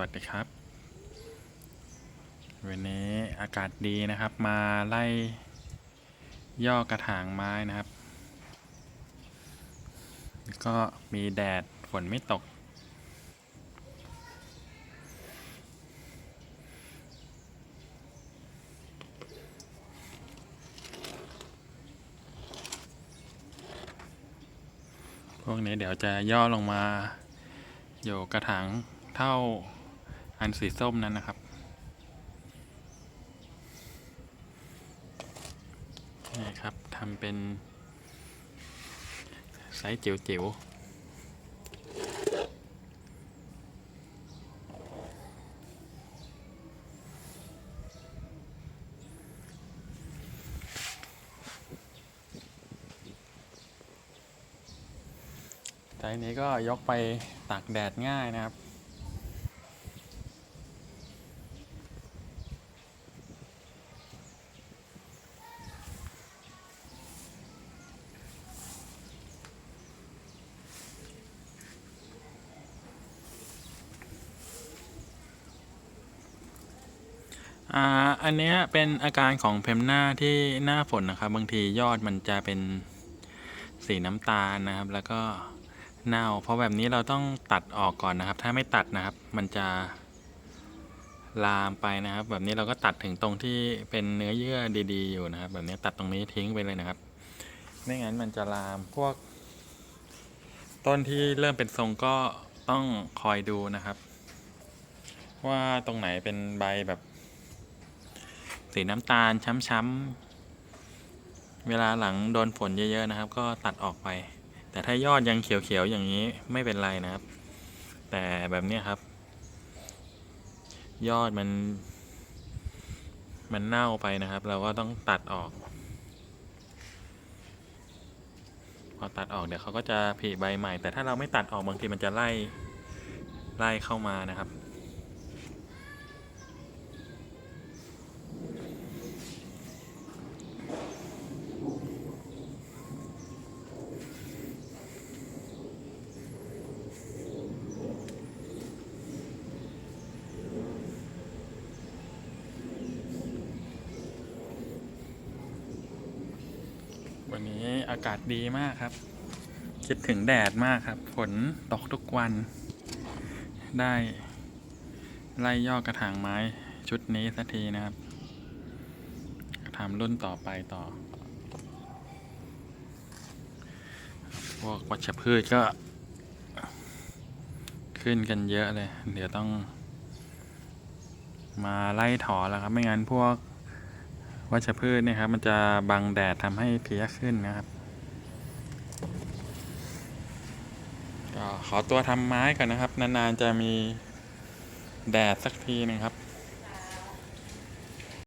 วัสดีครับ วันนี้อากาศดีนะครับ มาไล่ย่อกระถางไม้นะครับ ก็มีแดดฝนไม่ตก พวกนี้เดี๋ยวจะย่อลงมาอยู่กระถางเท่า อันสีส้มนั้นนะครับนี่ครับทำเป็นไซส์จิ๋วๆไซส์นี้ก็ยกไปตากแดดง่ายนะครับ อ่าอันเนี้ยเป็นอาการของเพมหน้าที่หน้าฝนนะครับ บางทียอดมันจะเป็นสีน้ำตาลนะครับ แล้วก็เน่า เพราะแบบนี้เราต้องตัดออกก่อนนะครับ ถ้าไม่ตัดนะครับ มันจะลามไปนะครับ แบบนี้เราก็ตัดถึงตรงที่เป็นเนื้อเยื่อดีๆอยู่นะครับ แบบนี้ตัดตรงนี้ทิ้งไปเลยนะครับไม่งั้นมันจะลามพวก ต้นที่เริ่มเป็นทรงก็ต้องคอยดูนะครับ ว่าตรงไหนเป็นใบแบบ สีน้ำตาลช้ำๆเวลาหลังโดนฝนเยอะๆนะครับ ก็ตัดออกไป แต่ถ้ายอดยังเขียวๆอย่างนี้ไม่เป็นไรนะครับ แต่แบบนี้ครับ ยอดมัน มันเน่าไปนะครับ เราก็ต้องตัดออกพอตัดออกเดี๋ยวเขาก็จะผลิใบใหม่ แต่ถ้าเราไม่ตัดออกบางทีมันจะไล่ไล่เข้ามานะครับ วันนี้อากาศดีมากครับ คิดถึงแดดมากครับ ฝนตกทุกวัน ได้ไล่ย่อกระถางไม้ชุดนี้สักทีนะครับทำรุ่นต่อไปต่อ พวกวัชพืชก็ ขึ้นกันเยอะเลย เดี๋ยวต้อง มาไล่ถอนแล้วครับ ไม่งั้นพวก วัชพืชเนี่ยครับ มันจะบังแดดทำให้เพี้ยขึ้นนะครับก็ขอตัวทำไม้ก่อนนะครับ นานๆจะมีแดดสักทีหนึงครับ